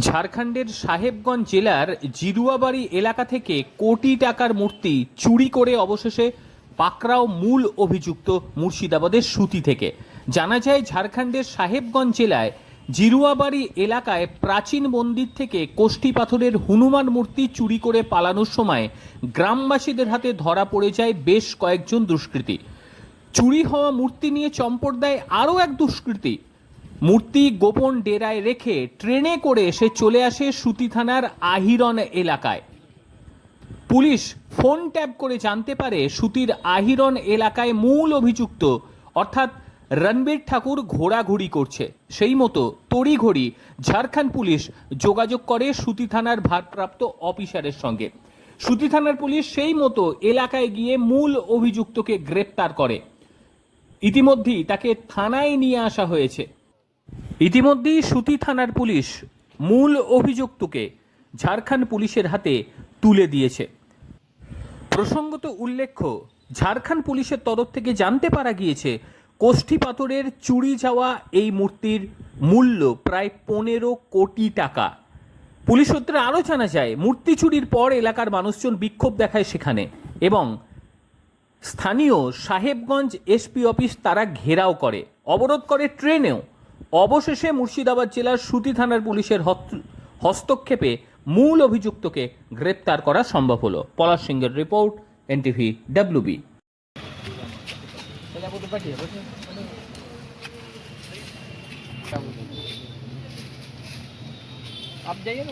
ঝাড়খণ্ডের সাহেবগঞ্জ জেলার জিরুয়াবাড়ি এলাকা থেকে কোটি টাকার মূর্তি চুরি করে অবশেষে পাকরাও মূল অভিযুক্ত মুর্শিদাবাদের সুতি থেকে। জানা যায়, ঝাড়খণ্ডের সাহেবগঞ্জ জেলায় জিরুয়াবাড়ি এলাকায় প্রাচীন মন্দির থেকে কোষ্ঠী পাথরের হনুমান মূর্তি চুরি করে পালানোর সময় গ্রামবাসীদের হাতে ধরা পড়ে যায় বেশ কয়েকজন দুষ্কৃতী। চুরি হওয়া মূর্তি নিয়ে চম্পট দেয় আরও এক দুষ্কৃতী। মূর্তি গোপন ডেরায় রেখে ট্রেনে করে এসে চলে আসে সুতি থানার আহিরন এলাকায়। পুলিশ ফোন ট্যাপ করে জানতে পারে সুতির আহিরন এলাকায় মূল অভিযুক্ত, অর্থাৎ রণবীর ঠাকুর ঘোরাঘুরি করছে। সেই মতো তড়িঘড়ি ঝাড়খণ্ড পুলিশ যোগাযোগ করে সুতি থানার ভারপ্রাপ্ত অফিসারের সঙ্গে। সুতি থানার পুলিশ সেই মতো এলাকায় গিয়ে মূল অভিযুক্তকে গ্রেপ্তার করে। ইতিমধ্যেই তাকে থানায় নিয়ে আসা হয়েছে। ইতিমধ্যেই সুতি থানার পুলিশ মূল অভিযুক্তকে ঝাড়খণ্ড পুলিশের হাতে তুলে দিয়েছে। প্রসঙ্গত উল্লেখ্য, ঝাড়খণ্ড পুলিশের তরফ থেকে জানতে পারা গিয়েছে, কোষ্ঠী পাথরের চুরি যাওয়া এই মূর্তির মূল্য প্রায় পনেরো কোটি টাকা। পুলিশ সূত্রে আরও জানা যায়, মূর্তি চুরির পর এলাকার মানুষজন বিক্ষোভ দেখায় সেখানে এবং স্থানীয় সাহেবগঞ্জ এসপি অফিস তারা ঘেরাও করে, অবরোধ করে ট্রেনেও। অবশেষে মুর্শিদাবাদ জেলার সুতি থানার পুলিশের হস্ত- হস্তক্ষেপে মূল অভিযুক্তকে গ্রেপ্তার করা সম্ভব হলো পলাশ সিংহের রিপোর্ট এনটিভি ডাব্লিউবি आप जाइए ना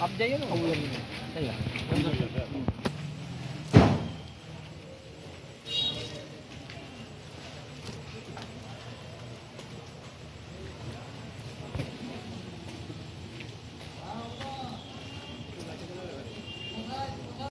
Abjaya tu. Abjaya. yang ini, Abjaya.